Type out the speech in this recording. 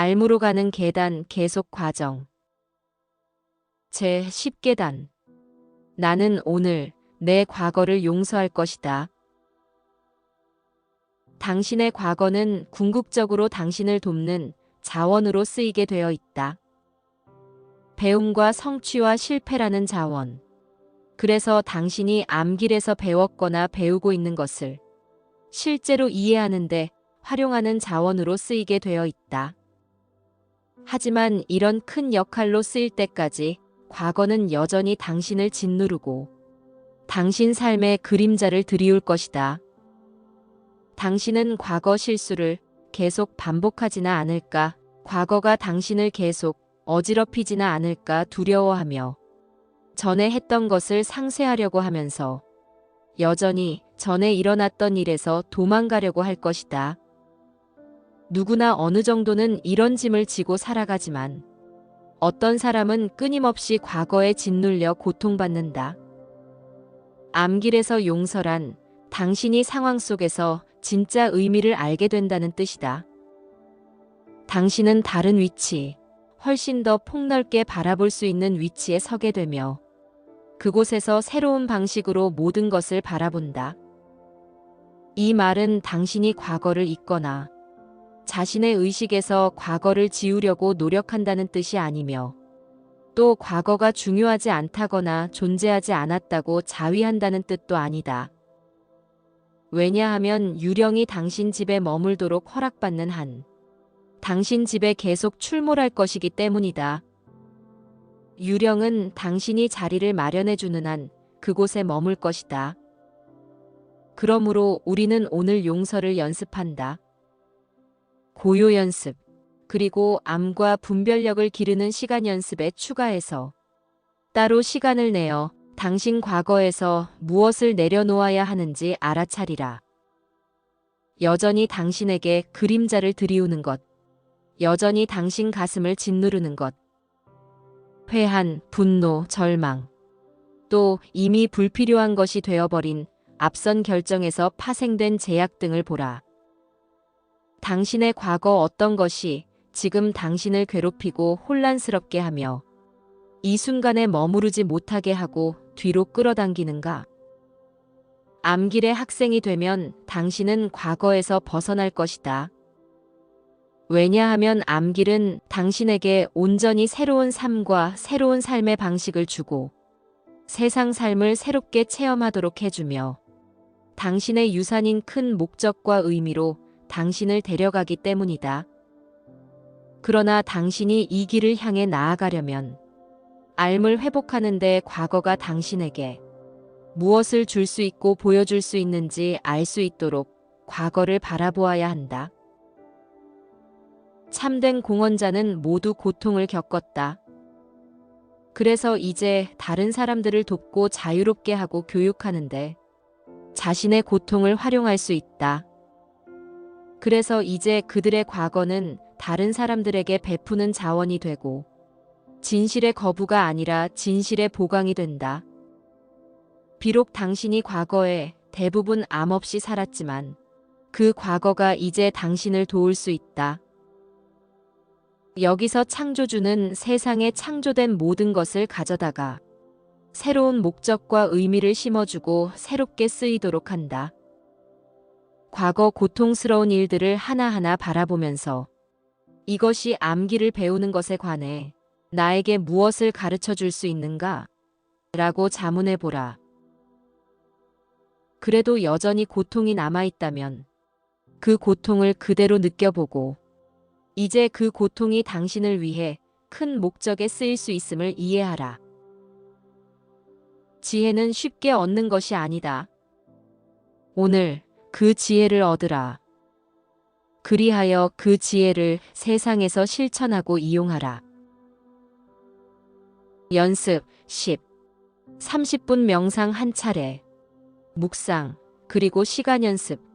알무로 가는 계단 계속 과정. 제 10계단. 나는 오늘 내 과거를 용서할 것이다. 당신의 과거는 궁극적으로 당신을 돕는 자원으로 쓰이게 되어 있다. 배움과 성취와 실패라는 자원. 그래서 당신이 암길에서 배웠거나 배우고 있는 것을 실제로 이해하는데 활용하는 자원으로 쓰이게 되어 있다. 하지만 이런 큰 역할로 쓰일 때까지 과거는 여전히 당신을 짓누르고 당신 삶의 그림자를 드리울 것이다. 당신은 과거 실수를 계속 반복하지나 않을까, 과거가 당신을 계속 어지럽히지나 않을까 두려워하며 전에 했던 것을 상쇄하려고 하면서 여전히 전에 일어났던 일에서 도망가려고 할 것이다. 누구나 어느 정도는 이런 짐을 지고 살아가지만 어떤 사람은 끊임없이 과거에 짓눌려 고통받는다. 암길에서 용서란 당신이 상황 속에서 진짜 의미를 알게 된다는 뜻이다. 당신은 다른 위치, 훨씬 더 폭넓게 바라볼 수 있는 위치에 서게 되며 그곳에서 새로운 방식으로 모든 것을 바라본다. 이 말은 당신이 과거를 잊거나 자신의 의식에서 과거를 지우려고 노력한다는 뜻이 아니며 또 과거가 중요하지 않다거나 존재하지 않았다고 자위한다는 뜻도 아니다. 왜냐하면 유령이 당신 집에 머물도록 허락받는 한 당신 집에 계속 출몰할 것이기 때문이다. 유령은 당신이 자리를 마련해 주는 한 그곳에 머물 것이다. 그러므로 우리는 오늘 용서를 연습한다. 고요 연습, 그리고 암과 분별력을 기르는 시간 연습에 추가해서 따로 시간을 내어 당신 과거에서 무엇을 내려놓아야 하는지 알아차리라. 여전히 당신에게 그림자를 들이우는 것, 여전히 당신 가슴을 짓누르는 것, 회한, 분노, 절망, 또 이미 불필요한 것이 되어버린 앞선 결정에서 파생된 제약 등을 보라. 당신의 과거 어떤 것이 지금 당신을 괴롭히고 혼란스럽게 하며 이 순간에 머무르지 못하게 하고 뒤로 끌어당기는가? 암길의 학생이 되면 당신은 과거에서 벗어날 것이다. 왜냐하면 암길은 당신에게 온전히 새로운 삶과 새로운 삶의 방식을 주고 세상 삶을 새롭게 체험하도록 해주며 당신의 유산인 큰 목적과 의미로 당신을 데려가기 때문이다. 그러나 당신이 이 길을 향해 나아가려면 알을 회복하는데 과거가 당신에게 무엇을 줄 수 있고 보여줄 수 있는지 알 수 있도록 과거를 바라보아야 한다. 참된 공헌자는 모두 고통을 겪었다. 그래서 이제 다른 사람들을 돕고 자유롭게 하고 교육하는데 자신의 고통을 활용할 수 있다. 그래서 이제 그들의 과거는 다른 사람들에게 베푸는 자원이 되고 진실의 거부가 아니라 진실의 보강이 된다. 비록 당신이 과거에 대부분 암 없이 살았지만 그 과거가 이제 당신을 도울 수 있다. 여기서 창조주는 세상에 창조된 모든 것을 가져다가 새로운 목적과 의미를 심어주고 새롭게 쓰이도록 한다. 과거 고통스러운 일들을 하나하나 바라보면서 이것이 암기를 배우는 것에 관해 나에게 무엇을 가르쳐 줄 수 있는가? 라고 자문해 보라. 그래도 여전히 고통이 남아있다면 그 고통을 그대로 느껴보고 이제 그 고통이 당신을 위해 큰 목적에 쓰일 수 있음을 이해하라. 지혜는 쉽게 얻는 것이 아니다. 오늘 그 지혜를 얻으라. 그리하여 그 지혜를 세상에서 실천하고 이용하라. 연습 10. 30분 명상 한 차례. 묵상, 그리고 시간 연습.